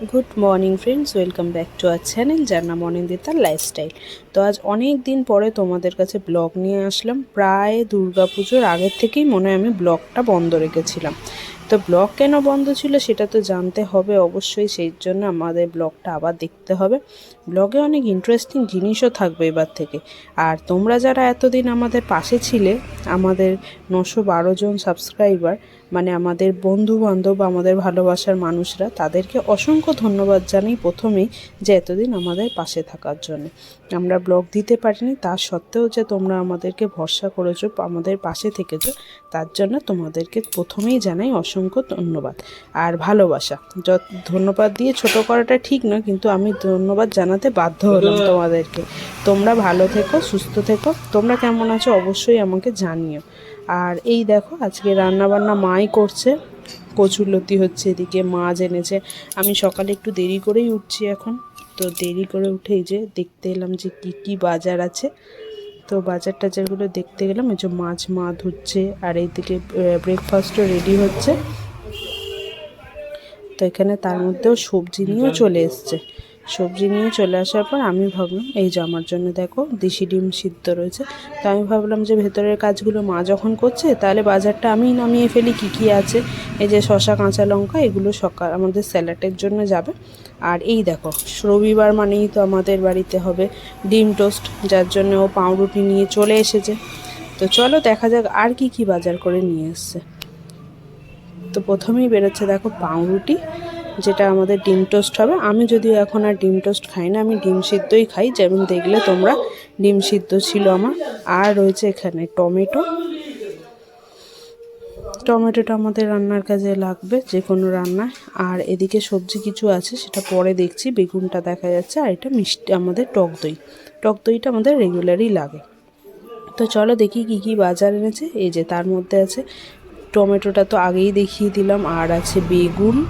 Good morning friends welcome back to our channel যার নাম অনিন্দিতার lifestyle তো আজ অনেক দিন পরে তোমাদের কাছে ব্লগ নিয়ে আসলাম। প্রায় দুর্গাপুজোর আগের থেকেই মনে হয় আমি ব্লগটা বন্ধ রেখেছিলাম। তো ব্লগ কেন বন্ধ ছিল সেটা তো জানতে হবে অবশ্যই, সেই জন্য আমাদের ব্লগটা আবার দেখতে হবে। ব্লগে অনেক ইন্টারেস্টিং জিনিসও থাকবে এবার থেকে। আর তোমরা যারা এতদিন আমাদের পাশে ছিলে, আমাদের নশো বারো জন সাবস্ক্রাইবার মানে আমাদের বন্ধু বান্ধব আমাদের ভালোবাসার মানুষরা, তাদেরকে অসংখ্য ধন্যবাদ জানাই প্রথমেই যে এতদিন আমাদের পাশে থাকার জন্য। আমরা ব্লগ দিতে পারিনি, তা সত্ত্বেও যে তোমরা আমাদেরকে ভরসা করেছ, আমাদের পাশে থেকেছো, তার জন্য তোমাদেরকে প্রথমেই জানাই অসংখ্য ধন্যবাদ। আর ভালোবাসা যত ধন্যবাদ দিয়ে ছোট করাটা ঠিক নয় কিন্তু আমি ধন্যবাদ জানাতে বাধ্য হলাম তোমাদেরকে। তোমরা ভালো থেকো সুস্থ থেকো তোমরা কেমন আছো অবশ্যই আমাকে জানিও। আর এই দেখো আজকে রান্না বান্না মাই করছে কচুরলতি হচ্ছে এদিকে মাছ এনেছে। আমি সকালে একটু দেরি করেই উঠছি এখন। তো দেরি করে উঠেই যে দেখতে এলাম যে কি কি বাজার আছে। তো বাজার টাজারগুলো দেখতে গেলাম এই যে মাছ মা ধুচ্ছে আর এইদিকে ব্রেকফাস্টও রেডি হচ্ছে। তো এখানে তার মধ্যেও সবজি নিয়েও চলে এসছে। সবজি নিয়ে চলে আসার পর আমি ভাবলাম, এই যে আমার জন্য দেখো, দেশি ডিম সিদ্ধ রয়েছে। তো আমি ভাবলাম যে ভেতরের কাজগুলো মা যখন করছে, তাহলে বাজারটা আমিই নামিয়ে ফেলি, কী কী আছে? এই যে শশা কাঁচা লঙ্কা, এগুলো সকাল, আমাদের স্যালাডের জন্য যাবে। আর এই দেখো, রবিবার মানেই তো আমাদের বাড়িতে হবে ডিম টোস্ট, যার জন্য ও পাউরুটি নিয়ে চলে এসেছে। তো চলো দেখা যাক আর কি কি বাজার করে নিয়ে এসছে। তো প্রথমেই বেরোচ্ছে দেখো পাউরুটি। যেটা আমাদের ডিম টোস্ট হবে। আমি যদিও এখন আর ডিম টোস্ট খাই না, আমি ডিম সিদ্ধই খাই। যেমন দেখলে তোমরা, ডিম সিদ্ধ ছিল আমার। আর রয়েছে এখানে টমেটো। টমেটোটা আমাদের রান্নার কাজে লাগবে যে কোনো রান্নায়। আর এদিকে সবজি কিছু আছে, সেটা পরে দেখছি। বেগুনটা দেখা যাচ্ছে, আর এটা মিষ্টি, আমাদের টক দই। টক দইটা আমাদের রেগুলারই লাগে। তো চলো দেখি কি কি বাজার এনেছে। এই যে তার মধ্যে আছে, টমেটোটা তো আগেই দেখিয়ে দিলাম। আর আছে বেগুন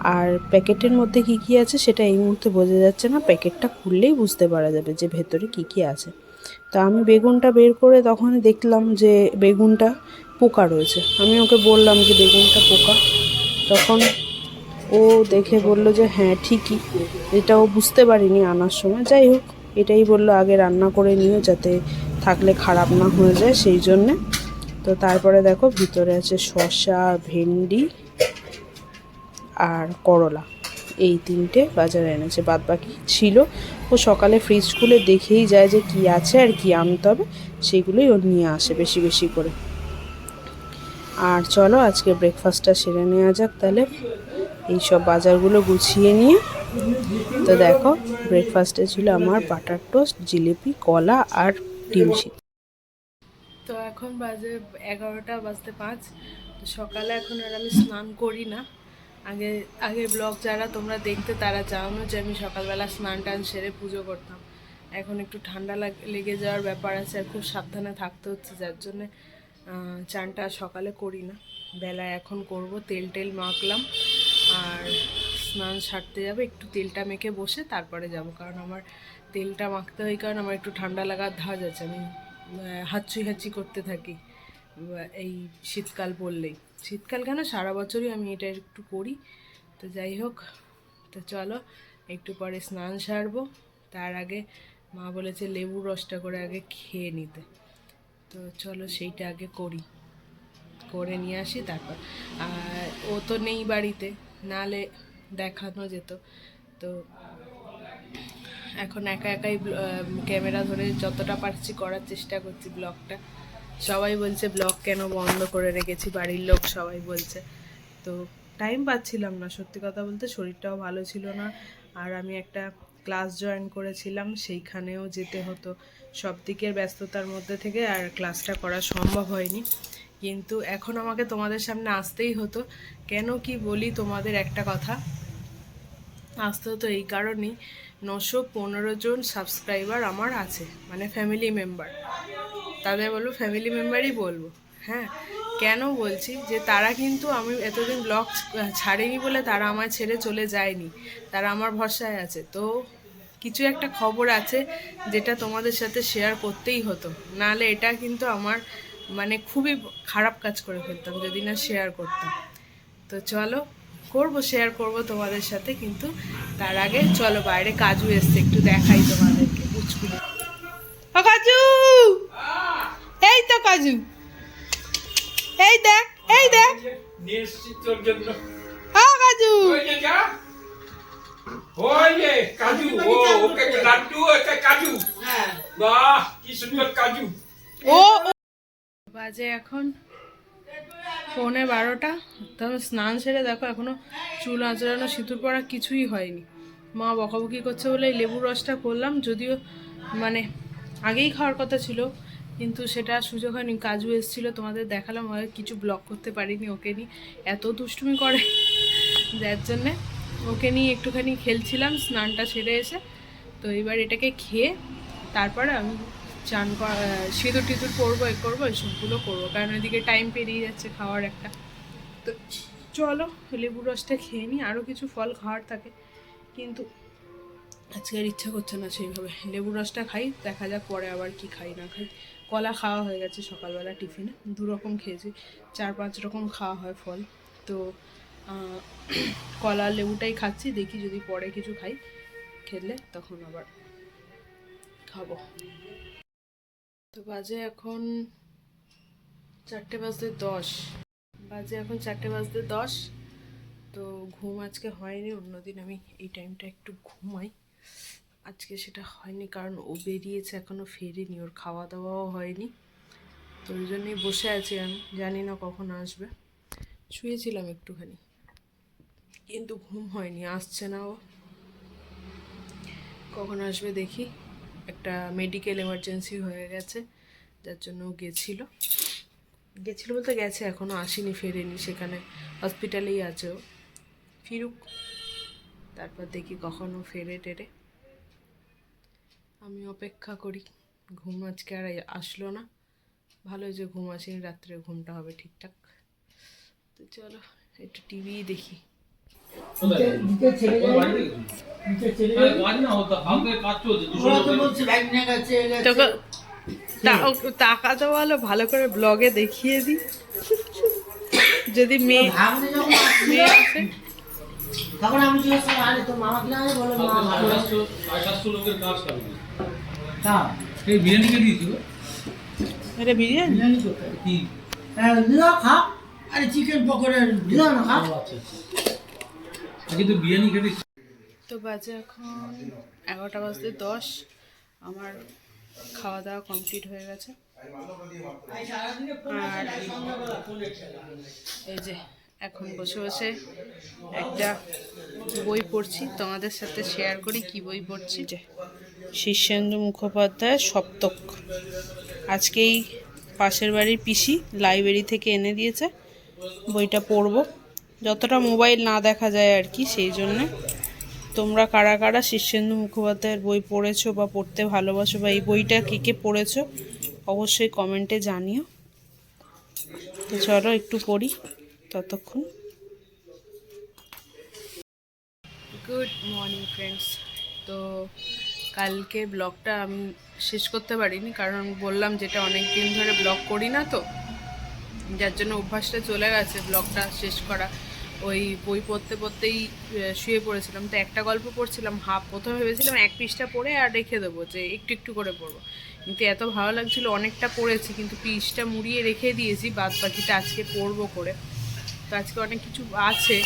আর প্যাকেটের মধ্যে কি কি আছে সেটা এই মুহূর্তে বোঝা যাচ্ছে না। প্যাকেটটা খুললেই বুঝতে পারা যাবে যে ভেতরে কি কি আছে। তো আমি বেগুনটা বের করে তখন দেখলাম যে বেগুনটা পোকা রয়েছে। আমি ওকে বললাম যে বেগুনটা পোকা। তখন ও দেখে বলল যে হ্যাঁ ঠিকই। এটা ও বুঝতে পারিনি আনার সময়। যাই হোক, এটাই বলল, আগে রান্না করে নিও যাতে থাকলে খারাপ না হয়ে যায় সেই জন্যে। তো তারপরে দেখো, ভিতরে আছে শসা, ভেন্ডি আর করলা। এই তিনটে বাজারে এনেছে। বাদ বাকি ছিল। ও সকালে ফ্রিজ খুলে দেখেই যায় যে কি আছে আর কি আনতে হবে। সেগুলোই ও নিয়ে আসে বেশি বেশি করে। আর চলো, আজকে ব্রেকফাস্টটা সেরে নেওয়া যাক তাহলে। এই সব বাজারগুলো গুছিয়ে নিয়ে। তো দেখো ব্রেকফাস্টে ছিল আমার বাটার টোস্ট জিলিপি, কলা আর ডিম তো এখন বাজে এগারোটা, বাজতে পাঁচ। তো সকালে এখন আর আমি স্নান করি না। আগে আগে ব্লগ যারা তোমরা দেখতে তারা জানো যে আমি সকালবেলা স্নান টান সেরে পুজো করতাম। এখন একটু ঠান্ডা লাগ- যাওয়ার ব্যাপার আছে, আর খুব সাবধানে থাকতে হচ্ছে, যার জন্যে চানটা সকালে করি না। বেলায় এখন করব, তেল টেল মাখলাম, আর স্নান সারতে যাবে, একটু তেলটা মেখে বসে তারপরে যাব, কারণ আমার তেলটা মাখতে হয়, কারণ আমার একটু ঠান্ডা লাগার ধাজ আছে, আমি হাঁচি হাঁচি করতে থাকি। এই শীতকাল পড়লেই। শীতকাল কেন? সারা বছরই আমি এটা একটু করি। তো যাই হোক, তো চলো, একটু পরে স্নান সারবো। তার আগে মা বলেছে লেবুর রসটা করে আগে খেয়ে নিতে। তো চলো সেইটা আগে করি। করে নিয়ে আসি, তারপর। আর ও তো নেই বাড়িতে, নালে দেখানো যেত। তো এখন একা একাই ক্যামেরা ধরে যতটা পারছি করার চেষ্টা করছি ব্লগটা। সবাই বলছে ব্লগ কেন বন্ধ করে রেখেছি? বাড়ির লোক সবাই বলছে। তো টাইম পাচ্ছিলাম না। সত্যি কথা বলতে শরীরটাও ভালো ছিল না। আর আমি একটা ক্লাস জয়েন করেছিলাম, সেইখানেও যেতে হতো। সব দিকের ব্যস্ততার মধ্যে থেকে আর ক্লাসটা করা সম্ভব হয়নি। কিন্তু এখন আমাকে তোমাদের সামনে আসতেই হতো। কেন কি বলি তোমাদের একটা কথা? আসতে হতো এই কারণেই। নশো পনেরো জন সাবস্ক্রাইবার আমার আছে মানে ফ্যামিলি মেম্বার তাদের বলব ফ্যামিলি মেম্বারই বলব। হ্যাঁ কেন বলছি? যে তারা কিন্তু আমি এতদিন ব্লগ ছাড়েনি বলে তারা আমায় ছেড়ে চলে যায়নি। তারা আমার ভরসায় আছে। তো কিছু একটা খবর আছে যেটা তোমাদের সাথে শেয়ার করতেই হতো। নাহলে এটা কিন্তু আমার মানে খুবই খারাপ কাজ করে ফেলতাম যদি না শেয়ার করতাম। তো চলো, করব শেয়ার করব তোমাদের সাথে, কিন্তু তার আগে চলো বাইরে কাজু এসছে, একটু দেখাই তোমাদেরকে পুচকুলি ও কাজু। এই তো কাজু। এই দেখ এই দেখ। ও কাজু। ওই যে যা। ওই যে কাজু। ও ওকে লাড্ডু ওকে কাজু। বাহ কি সুন্দর কাজু। ও বাজে এখন পৌনে বারোটা। তবে স্নান সেরে দেখো এখনও চুল আঁচড়ানো সিঁদুর পড়া কিছুই হয়নি। মা বকাবকি করছে বলে এই লেবুর রসটা করলাম যদিও মানে আগেই খাওয়ার কথা ছিল, কিন্তু সেটা সুযোগ হয়নি। কাজু এসেছিল, তোমাদের দেখালাম হয় কিছু ব্লক করতে পারিনি ওকে নিয়ে। এত দুষ্টুমি করে যার জন্যে ওকে নিয়ে একটুখানি খেলছিলাম, স্নানটা সেরে এসে। তো এবার এটাকে খেয়ে তারপরে আমি চান সিঁদুর টিঁদুর করব এ করব এসবগুলো করব। কারণ ওইদিকে টাইম পেরিয়ে যাচ্ছে খাওয়ার একটা। তো চলো লেবু রসটা খেয়ে নিই আরও কিছু ফল খাওয়ার থাকে। কিন্তু আজকে আর ইচ্ছা করছে না সেইভাবে। লেবু রসটা খাই, দেখা যাক পরে আবার কি খাই না খাই। কলা খাওয়া হয়ে গেছে সকালবেলা টিফিনে, দু রকম খেয়েছি, চার পাঁচ রকম খাওয়া হয় ফল। তো কলা লেবুটাই খাচ্ছি, দেখি যদি পরে কিছু খাই, খেলে তখন আবার খাব। তো বাজে এখন চারটে বাজতে দশ। বাজে এখন চারটে বাজতে দশ। তো ঘুম আজকে হয়নি, অন্যদিন আমি এই টাইমটা একটু ঘুমাই। আজকে সেটা হয়নি, কারণ ও বেরিয়েছে এখনও ফেরেনি, ওর খাওয়া দাওয়াও হয়নি। তো ওই জন্যই বসে আছি আমি, জানি না কখন আসবে। শুয়েছিলাম একটুখানি, কিন্তু ঘুম হয়নি, আসছে না ও। কখন আসবে দেখি, একটা মেডিকেল এমার্জেন্সি হয়ে গেছে, যার জন্য ও গেছিল। গেছিল বলতে গেছে এখনও আসেনি, ফেরেনি, সেখানে হসপিটালেই আছে ও। ফিরুক তারপর দেখি কখনো ফেরে টেরে। আমি অপেক্ষা করি ঘুম আজকে আর আসলো না। ভালো যে ঘুম আসেনি রাত্রে ঘুমটা হবে ঠিকঠাক। তো চলো একটু টিভি দেখি। তোকে তা- বলো ভালো করে ব্লগে দেখিয়ে দিই। যদি মেয়ে মেয়ে আসে তখন আমি জিজ্ঞেস করলাম আরে তো মামা কিনা বলো মা ভালো আছে। হ্যাঁ, বিরিয়ানিকে দিয়েছিল? এটা বিরিয়ানি? বিরিয়ানি তো খাই। হ্যাঁ, দিদাও খাও। আরে চিকেন পকোড়া দিদাও না খাও আগে তো বিরিয়ানি খেতে তো বাজে এখন এগারোটা বাজতে দশ। আমার খাওয়া দাওয়া কমপ্লিট হয়ে গেছে। আর এই যে এখন বসে বসে একটা বই পড়ছি। তোমাদের সাথে শেয়ার করি কি বই পড়ছি। যে শীর্ষেন্দ্র মুখোপাধ্যায়ের সপ্তক। আজকেই পাশের বাড়ির পিসি লাইব্রেরি থেকে এনে দিয়েছে। বইটা পড়ব। যতটা মোবাইল না দেখা যায় আর কি, সেই জন্যে। তোমরা কারা কারা শীর্ষেন্দু মুখোপাধ্যায়ের বই পড়েছো বা পড়তে ভালোবাসো বা এই বইটা কে কে পড়েছো, অবশ্যই কমেন্টে জানিও। তো চলো একটু পড়ি। ততক্ষণ। গুড মর্নিং ফ্রেন্ডস তো কালকে ব্লগটা আমি শেষ করতে পারিনি, কারণ বললাম যেটা অনেক দিন ধরে ব্লগ করি না তো। যার জন্য অভ্যাসটা চলে গেছে ব্লগটা শেষ করা। ওই বই পড়তে পড়তেই শুয়ে পড়েছিলাম। তো একটা গল্প পড়ছিলাম, হাফ। প্রথমে ভেবেছিলাম এক পিসটা পড়ে আর রেখে দেবো, যে একটু একটু করে পড়ব। কিন্তু এত ভালো লাগছিল, অনেকটা পড়েছি, কিন্তু পিসটা মুড়িয়ে রেখে দিয়েছি বাদ বাকিটা আজকে পড়ব করে। তো আজকে অনেক কিছু আছে।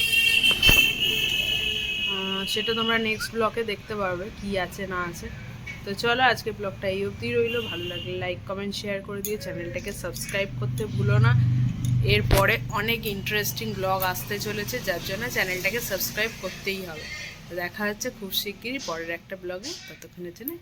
সেটা তোমরা নেক্সট ব্লকে দেখতে পারবে কি আছে, না আছে। তো চলো আজকে ব্লগটা এই অবধি রইল। ভালো লাগলে লাইক কমেন্ট শেয়ার করে দিয়ে চ্যানেলটাকে সাবস্ক্রাইব করতে ভুলো না। এরপরে অনেক ইন্টারেস্টিং ব্লগ আসতে চলেছে, যার জন্য চ্যানেলটাকে সাবস্ক্রাইব করতেই হবে। দেখা হচ্ছে খুব শিগগিরই পরের একটা ব্লগে ততক্ষণের জন্য